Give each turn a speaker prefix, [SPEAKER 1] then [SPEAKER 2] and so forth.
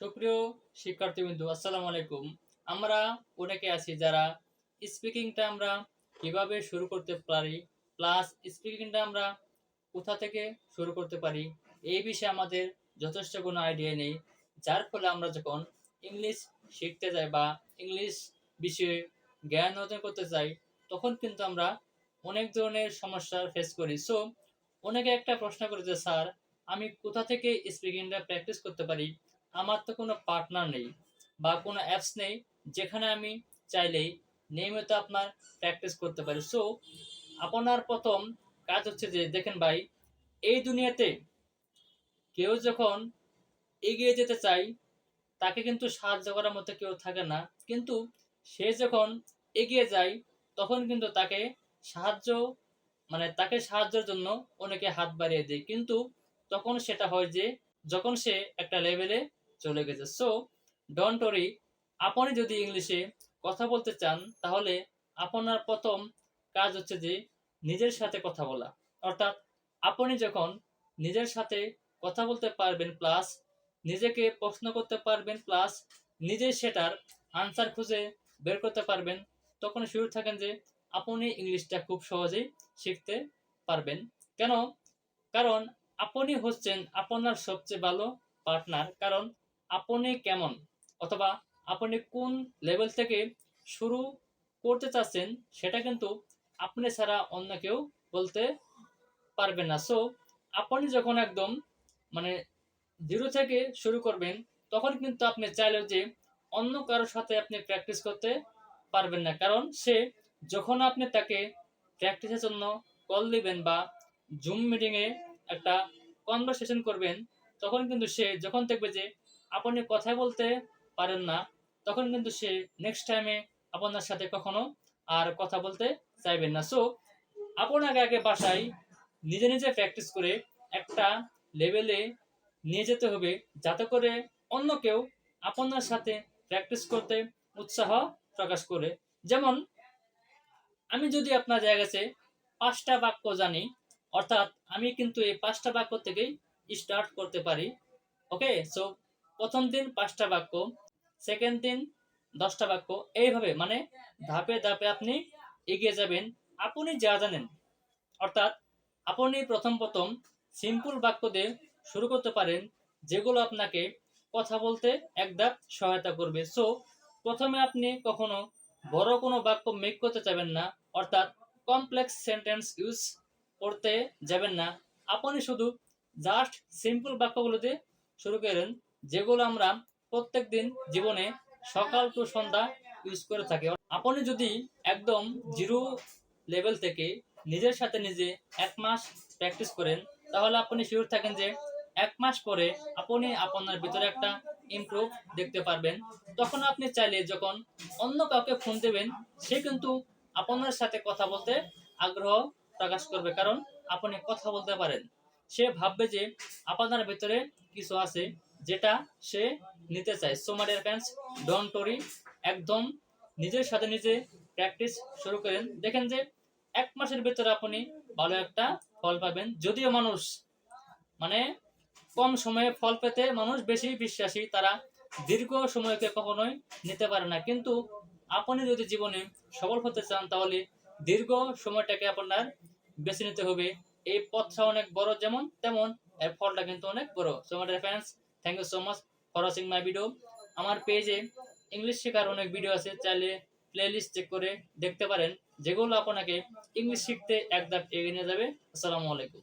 [SPEAKER 1] সুপ্রিয় শিক্ষার্থীবৃন্দু, আসসালামু আলাইকুম। আমরা অনেকে আছি যারা স্পিকিংটা আমরা কীভাবে শুরু করতে পারি প্লাস স্পিকিংটা আমরা কোথা থেকে শুরু করতে পারি, এই বিষয়ে আমাদের যথেষ্ট কোনো আইডিয়া নেই। যার ফলে আমরা যখন ইংলিশ শিখতে যাই বা ইংলিশ বিষয়ে জ্ঞান অর্জন করতে চাই তখন কিন্তু আমরা অনেক ধরনের সমস্যার ফেস করি। সো অনেকে একটা প্রশ্ন করে যে স্যার, আমি কোথা থেকে স্পিকিংটা প্র্যাকটিস করতে পারি? আমার তো কোনো পার্টনার নেই বা কোনো অ্যাপস নেই যেখানে আমি চাইলেই নিয়মিত আপনার প্র্যাকটিস করতে পারি। সো আপনার প্রথম কাজ হচ্ছে যে, দেখেন ভাই, এই দুনিয়াতে কেউ যখন এগিয়ে যেতে চায়, তাকে কিন্তু সাহায্য করার মতো কেউ থাকে না। কিন্তু সে যখন এগিয়ে যায়, তখন কিন্তু তাকে সাহায্য মানে তাকে সাহায্যের জন্য অনেকে হাত বাড়িয়ে দেয়। কিন্তু তখন সেটা হয় যে, যখন সে একটা লেভেলে চলে গেছে। সো ডোন্ট ওরি আপনি যদি ইংলিশে কথা বলতে চান, তাহলে আপনার প্রথম কাজ হচ্ছে যে নিজের সাথে কথা বলা। অর্থাৎ আপনি যখন নিজের সাথে কথা বলতে পারবেন প্লাস নিজেকে প্রশ্ন করতে পারবেন প্লাস নিজে সেটার আনসার খুঁজে বের করতে পারবেন, তখন শুরু থাকেন যে আপনি ইংলিশটা খুব সহজেই শিখতে পারবেন। কেন? কারণ আপনি হচ্ছেন আপনার সবচেয়ে ভালো পার্টনার কারণ আপনি কেমন? অথবা আপনি কোন লেভেল থেকে শুরু করতে চাচ্ছেন সেটা কিন্তু আপনি ছাড়া অন্য কেউ বলতে পারবেন না। সো আপনি যখন একদম মানে জিরো থেকে শুরু করবেন, তখন কিন্তু আপনি চাইলেও যে অন্য কারোর সাথে আপনি প্র্যাকটিস করতে পারবেন না। কারণ সে যখন আপনি তাকে প্র্যাকটিসের জন্য কল দিবেন বা জুম মিটিংয়ে একটা কনভারসেশন করবেন, তখন কিন্তু সে যখন দেখবে যে আপনি কথা বলতে পারেন না, তখন কিন্তু সে নেক্সট টাইমে আপনার সাথে কখনো আর কথা বলতে চাইবেন না। সো আপনাকে আগে বাসায় নিজে নিজে প্র্যাকটিস করে একটা লেভেলে নিয়ে যেতে হবে, যাতে করে অন্য কেউ আপনার সাথে প্র্যাকটিস করতে উৎসাহ প্রকাশ করে। যেমন, আমি যদি আপনার জায়গাতে পাঁচটা বাক্য জানি, অর্থাৎ আমি কিন্তু এই পাঁচটা বাক্য থেকেই স্টার্ট করতে পারি ওকে সো প্রথম দিন পাঁচটা বাক্য সেকেন্ড দিন দশটা বাক্য। এইভাবে মানে ধাপে ধাপে আপনি এগিয়ে যাবেন। আপনি যা জানেন, অর্থাৎ আপনি প্রথম প্রথম সিম্পল বাক্য দিয়ে শুরু করতে পারেন, যেগুলো আপনাকে কথা বলতে একদাপ সহায়তা করবে। সো প্রথমে আপনি কখনো বড় কোনো বাক্য মেক করতে যাবেন না, অর্থাৎ কমপ্লেক্স সেন্টেন্স ইউজ করতে যাবেন না। আপনি শুধু জাস্ট সিম্পল বাক্যগুলোতে শুরু করেন যেগুলো আমরা প্রত্যেক দিন জীবনে সকাল টু সন্ধ্যা ইউজ করে থাকি। আপনি যদি একদম জিরো লেভেল থেকে নিজের সাথে নিজে এক মাস প্র্যাকটিস করেন, তাহলে আপনি শিওর থাকেন যে এক মাস পরে আপনি আপনার ভিতরে একটা ইমপ্রুভ দেখতে পারবেন। তখন আপনি চাইলে যখন অন্য কাউকে ফোন দেবেন, সে কিন্তু আপনার সাথে কথা বলতে আগ্রহ প্রকাশ করবে, কারণ আপনি কথা বলতে পারেন। সে ভাববে যে আপনার ভিতরে কিছু আছে যেটা সে নিতে চায়। So my dear friends don't worry একদম নিজের সাথে নিজে প্র্যাকটিস শুরু করেন। দেখেন যে এক মাসের ভিতরে আপনি ভালো একটা ফল পাবেন। যদিও মানুষ মানে কম সময়ে ফল পেতে মানুষ বেশি বিশ্বাসী, তারা দীর্ঘ সময়কে কখনোই নিতে পারে না। কিন্তু আপনি যদি জীবনে সফল হতে চান, তাহলে দীর্ঘ সময়টাকে আপনার বেছে নিতে হবে। এই পথটা অনেক বড় যেমন, তেমন এর ফলটা কিন্তু অনেক বড়। So my friends thank you so much for watching my video আমার পেজে ইংলিশ শেখার অনেক ভিডিও আছে, চাইলে প্লেলিস্ট চেক করে দেখতে পারেন। যেগুলো আপনাকে ইংলিশ শিখতে একদম এগিয়ে নিয়ে যাবে। আসসালামু আলাইকুম।